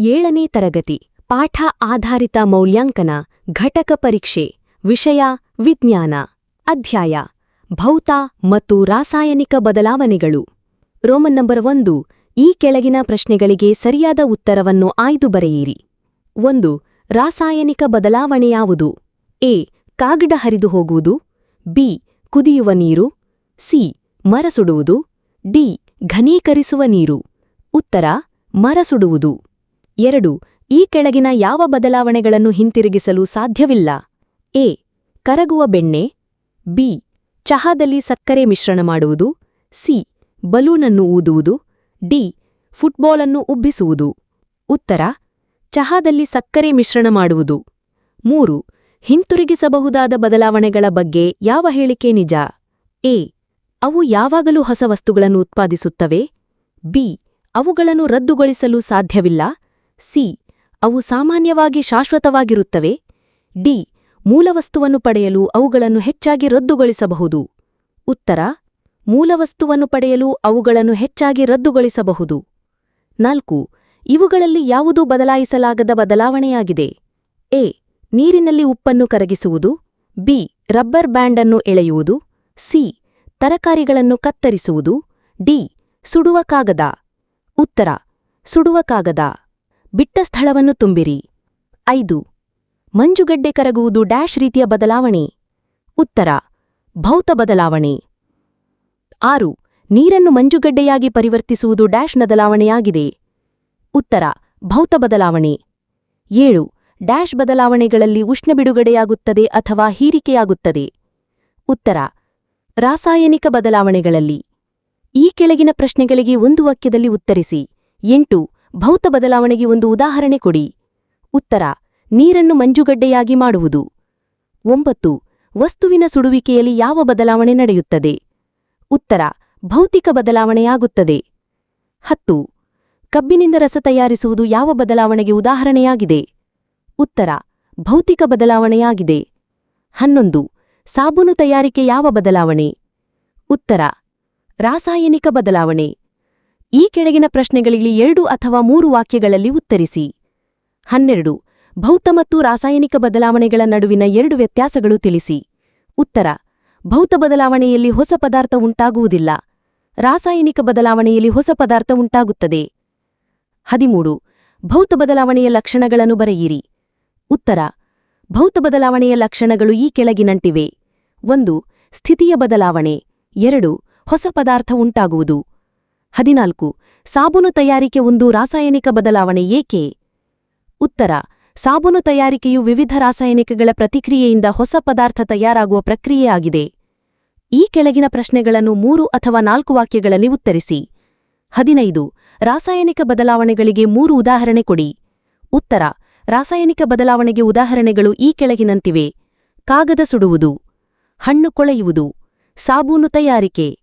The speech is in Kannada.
ಏಳನೇ ತರಗತಿ. ಪಾಠ ಆಧಾರಿತ ಮೌಲ್ಯಾಂಕನ, ಘಟಕ ಪರೀಕ್ಷೆ, ವಿಷಯ, ವಿಜ್ಞಾನ. ಅಧ್ಯಾಯ. ಭೌತ ಮತ್ತು ರಾಸಾಯನಿಕ ಬದಲಾವಣೆಗಳು. ರೋಮನ್ ನಂಬರ್ ಒಂದು. ಈ ಕೆಳಗಿನ ಪ್ರಶ್ನೆಗಳಿಗೆ ಸರಿಯಾದ ಉತ್ತರವನ್ನು ಆಯ್ದು ಬರೆಯಿರಿ. ಒಂದು. ರಾಸಾಯನಿಕ ಬದಲಾವಣೆ ಯಾವುದು? ಎ. ಕಾಗಡ ಹರಿದು ಹೋಗುವುದು. ಬಿ. ಕುದಿಯುವ ನೀರು. ಸಿ. ಮರಸುಡುವುದು ಡಿ. ಘನೀಕರಿಸುವ ನೀರು. ಉತ್ತರ. ಮರ ಸುಡುವುದು. ಎರಡು, ಈ ಕೆಳಗಿನ ಯಾವ ಬದಲಾವಣೆಗಳನ್ನು ಹಿಂತಿರುಗಿಸಲು ಸಾಧ್ಯವಿಲ್ಲ. ಎ, ಕರಗುವ ಬೆಣ್ಣೆ. ಬಿ, ಚಹಾದಲ್ಲಿ ಸಕ್ಕರೆ ಮಿಶ್ರಣ ಮಾಡುವುದು. ಸಿ, ಬಲೂನನ್ನು ಊದುವುದು. ಡಿ, ಫುಟ್ಬಾಲನ್ನು ಉಬ್ಬಿಸುವುದು. ಉತ್ತರ, ಚಹಾದಲ್ಲಿ ಸಕ್ಕರೆ ಮಿಶ್ರಣ ಮಾಡುವುದು. ಮೂರು, ಹಿಂತಿರುಗಿಸಬಹುದಾದ ಬದಲಾವಣೆಗಳ ಬಗ್ಗೆ ಯಾವ ಹೇಳಿಕೆ ನಿಜ. ಎ, ಅವು ಯಾವಾಗಲೂ ಹೊಸ ವಸ್ತುಗಳನ್ನು ಉತ್ಪಾದಿಸುತ್ತವೆ. ಬಿ, ಅವುಗಳನ್ನು ರದ್ದುಗೊಳಿಸಲು ಸಾಧ್ಯವಿಲ್ಲ. ಸಿ. ಅವು ಸಾಮಾನ್ಯವಾಗಿ ಶಾಶ್ವತವಾಗಿರುತ್ತವೆ. ಡಿ. ಮೂಲವಸ್ತುವನ್ನು ಪಡೆಯಲು ಅವುಗಳನ್ನು ಹೆಚ್ಚಾಗಿ ರದ್ದುಗೊಳಿಸಬಹುದು. ಉತ್ತರ. ಮೂಲವಸ್ತುವನ್ನು ಪಡೆಯಲು ಅವುಗಳನ್ನು ಹೆಚ್ಚಾಗಿ ರದ್ದುಗೊಳಿಸಬಹುದು. ನಾಲ್ಕು. ಇವುಗಳಲ್ಲಿ ಯಾವುದೂ ಬದಲಾಯಿಸಲಾಗದ ಬದಲಾವಣೆಯಾಗಿದೆ? ಎ. ನೀರಿನಲ್ಲಿ ಉಪ್ಪನ್ನು ಕರಗಿಸುವುದು. ಬಿ. ರಬ್ಬರ್ ಬ್ಯಾಂಡ್ ಅನ್ನು ಎಳೆಯುವುದು. ಸಿ. ತರಕಾರಿಗಳನ್ನು ಕತ್ತರಿಸುವುದು. ಡಿ. ಸುಡುವ ಕಾಗದ. ಉತ್ತರ. ಸುಡುವ ಕಾಗದ. ಬಿಟ್ಟ ಸ್ಥಳವನ್ನು ತುಂಬಿರಿ. ಐದು. ಮಂಜುಗಡ್ಡೆ ಕರಗುವುದು ಡ್ಯಾಶ್ ರೀತಿಯ ಬದಲಾವಣೆ. ಉತ್ತರ. ಭೌತ ಬದಲಾವಣೆ. ಆರು. ನೀರನ್ನು ಮಂಜುಗಡ್ಡೆಯಾಗಿ ಪರಿವರ್ತಿಸುವುದು ಡ್ಯಾಶ್ ಬದಲಾವಣೆಯಾಗಿದೆ. ಉತ್ತರ. ಭೌತ ಬದಲಾವಣೆ. ಏಳು. ಡ್ಯಾಶ್ ಬದಲಾವಣೆಗಳಲ್ಲಿ ಉಷ್ಣ ಬಿಡುಗಡೆಯಾಗುತ್ತದೆ ಅಥವಾ ಹೀರಿಕೆಯಾಗುತ್ತದೆ. ಉತ್ತರ. ರಾಸಾಯನಿಕ ಬದಲಾವಣೆಗಳಲ್ಲಿ. ಈ ಕೆಳಗಿನ ಪ್ರಶ್ನೆಗಳಿಗೆ ಒಂದು ವಾಕ್ಯದಲ್ಲಿ ಉತ್ತರಿಸಿ. ಎಂಟು. ಭೌತ ಬದಲಾವಣೆಗೆ ಒಂದು ಉದಾಹರಣೆ ಕೊಡಿ. ಉತ್ತರ, ನೀರನ್ನು ಮಂಜುಗಡ್ಡೆಯಾಗಿ ಮಾಡುವುದು. ಒಂಬತ್ತು, ವಸ್ತುವಿನ ಸುಡುವಿಕೆಯಲ್ಲಿ ಯಾವ ಬದಲಾವಣೆ ನಡೆಯುತ್ತದೆ. ಉತ್ತರ, ಭೌತಿಕ ಬದಲಾವಣೆಯಾಗುತ್ತದೆ. ಹತ್ತು, ಕಬ್ಬಿನಿಂದ ರಸ ತಯಾರಿಸುವುದು ಯಾವ ಬದಲಾವಣೆಗೆ ಉದಾಹರಣೆಯಾಗಿದೆ. ಉತ್ತರ, ಭೌತಿಕ ಬದಲಾವಣೆಯಾಗಿದೆ. ಹನ್ನೊಂದು, ಸಾಬೂನು ತಯಾರಿಕೆ ಯಾವ ಬದಲಾವಣೆ. ಉತ್ತರ, ರಾಸಾಯನಿಕ ಬದಲಾವಣೆ. ಈ ಕೆಳಗಿನ ಪ್ರಶ್ನೆಗಳಿಗೆ ಎರಡು ಅಥವಾ ಮೂರು ವಾಕ್ಯಗಳಲ್ಲಿ ಉತ್ತರಿಸಿ. ಹನ್ನೆರಡು, ಭೌತ ಮತ್ತು ರಾಸಾಯನಿಕ ಬದಲಾವಣೆಗಳ ನಡುವಿನ ಎರಡು ವ್ಯತ್ಯಾಸಗಳು ತಿಳಿಸಿ. ಉತ್ತರ, ಭೌತ ಬದಲಾವಣೆಯಲ್ಲಿ ಹೊಸ ಪದಾರ್ಥ ಉಂಟಾಗುವುದಿಲ್ಲ. ರಾಸಾಯನಿಕ ಬದಲಾವಣೆಯಲ್ಲಿ ಹೊಸ ಪದಾರ್ಥ ಉಂಟಾಗುತ್ತದೆ. ಹದಿಮೂರು, ಭೌತ ಬದಲಾವಣೆಯ ಲಕ್ಷಣಗಳನ್ನು ಬರೆಯಿರಿ. ಉತ್ತರ, ಭೌತ ಬದಲಾವಣೆಯ ಲಕ್ಷಣಗಳು ಈ ಕೆಳಗಿನಂಟಿವೆ. ಒಂದು, ಸ್ಥಿತಿಯ ಬದಲಾವಣೆ. ಎರಡು, ಹೊಸ ಪದಾರ್ಥ ಉಂಟಾಗುವುದು. ಹದಿನಾಲ್ಕು. ಸಾಬೂನು ತಯಾರಿಕೆ ಒಂದು ರಾಸಾಯನಿಕ ಬದಲಾವಣೆ ಏಕೆ? ಉತ್ತರ. ಸಾಬೂನು ತಯಾರಿಕೆಯು ವಿವಿಧ ರಾಸಾಯನಿಕಗಳ ಪ್ರತಿಕ್ರಿಯೆಯಿಂದ ಹೊಸ ಪದಾರ್ಥ ತಯಾರಾಗುವ ಪ್ರಕ್ರಿಯೆಯಾಗಿದೆ ಈ ಕೆಳಗಿನ ಪ್ರಶ್ನೆಗಳನ್ನು ಮೂರು ಅಥವಾ ನಾಲ್ಕು ವಾಕ್ಯಗಳಲ್ಲಿ ಉತ್ತರಿಸಿ. ಹದಿನೈದು. ರಾಸಾಯನಿಕ ಬದಲಾವಣೆಗಳಿಗೆ ಮೂರು ಉದಾಹರಣೆ ಕೊಡಿ. ಉತ್ತರ. ರಾಸಾಯನಿಕ ಬದಲಾವಣೆಗೆ ಉದಾಹರಣೆಗಳು ಈ ಕೆಳಗಿನಂತಿವೆ. ಕಾಗದ ಸುಡುವುದು. ಹಣ್ಣು ಕೊಳೆಯುವುದು. ಸಾಬೂನು ತಯಾರಿಕೆ.